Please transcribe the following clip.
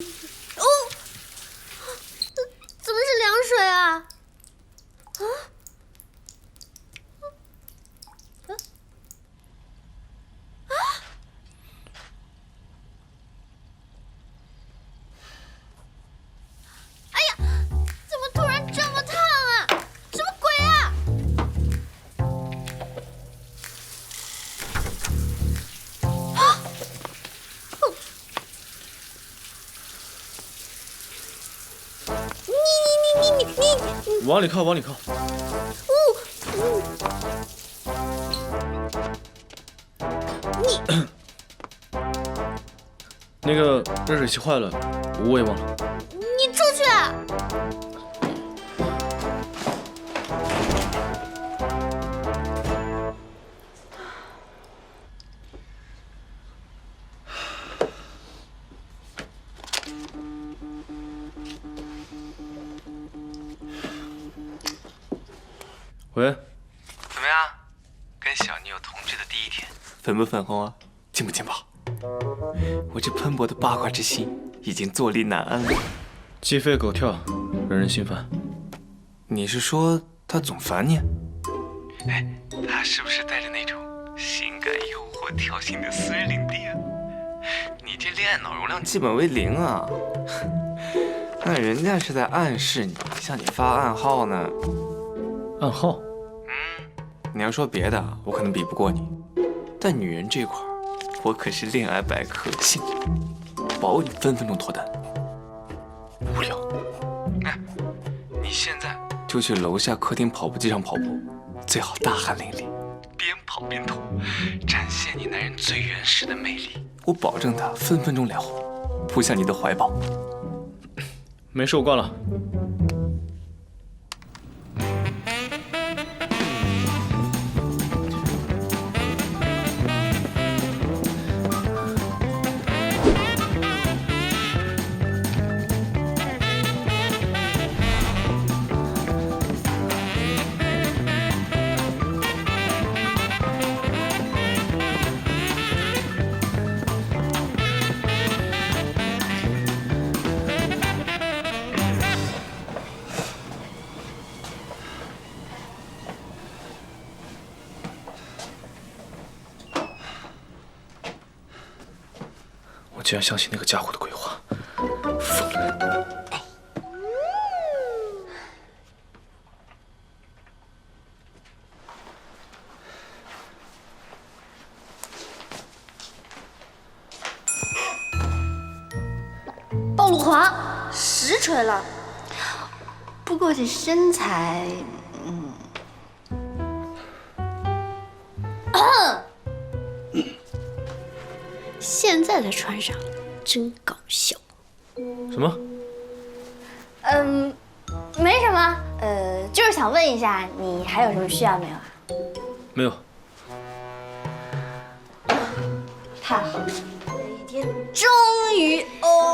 哦，往里靠，往里靠。哦哦！你那个热水器坏了，我也忘了。喂，怎么样？跟小女友同居的第一天，粉不粉红啊？劲不劲爆？我这喷薄的八卦之心已经坐立难安了。鸡飞狗跳，让人心烦。你是说他总烦你？哎，他是不是带着那种性感诱惑挑衅的私人领地啊？你这恋爱脑容量基本为零啊！那人家是在暗示你，向你发暗号呢。暗号？你要说别的，我可能比不过你，但女人这块，我可是恋爱百科，信保你分分钟脱单。无聊。哎，你现在就去楼下客厅跑步机上跑步，最好大汗淋漓，边跑边吐，展现你男人最原始的魅力。我保证他分分钟脸红，扑向你的怀抱。没事，我挂了。我竟然相信那个家伙的鬼话，疯了！暴露狂，实锤了。不过这身材，嗯 现在才穿上，真搞笑。什么？嗯，没什么，呃，就是想问一下，你还有什么需要没有啊？没有。太好了，这一天终于 over